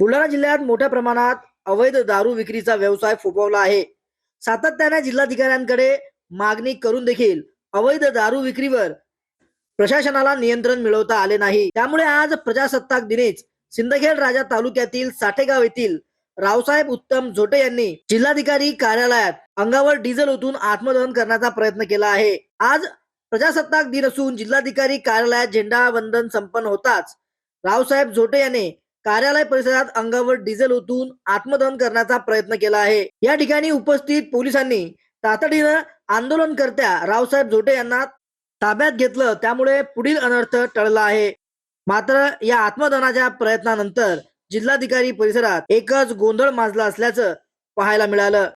बुलढाणा जिल्ह्यात मोठ्या प्रमाणात अवैध दारू विक्रीचा व्यवसाय फोफावला आहे. सातत्याने जिल्हाधिकाऱ्यांकडे मागणी करून देखील अवैध दारू विक्रीवर प्रशासनाला नियंत्रण मिळवता आले नाही. त्यामुळे आज प्रजासत्ताक दिनीच सिंदखेड राजा तालुक्यातील साठेगाव येथील रावसाहेब उत्तम झोटे यांनी जिल्हाधिकारी कार्यालयात अंगावर डिझेल ओतून आत्मदहन करण्याचा प्रयत्न केला आहे. आज प्रजासत्ताक दिन असून जिल्हाधिकारी कार्यालयात झेंडा वंदन संपन्न होताच रावसाहेब झोटे यांनी कार्यालय परिसरात अंगावर डिझेल ओतून आत्मदहन करण्याचा प्रयत्न केला आहे. या ठिकाणी उपस्थित पोलिसांनी तातडीनं आंदोलनकर्त्या रावसाहेब झोटे यांना ताब्यात घेतलं. त्यामुळे पुढील अनर्थ टळला आहे. मात्र या आत्मदहनाच्या प्रयत्नानंतर जिल्हाधिकारी परिसरात एकच गोंधळ माजला असल्याचं पाहायला मिळालं.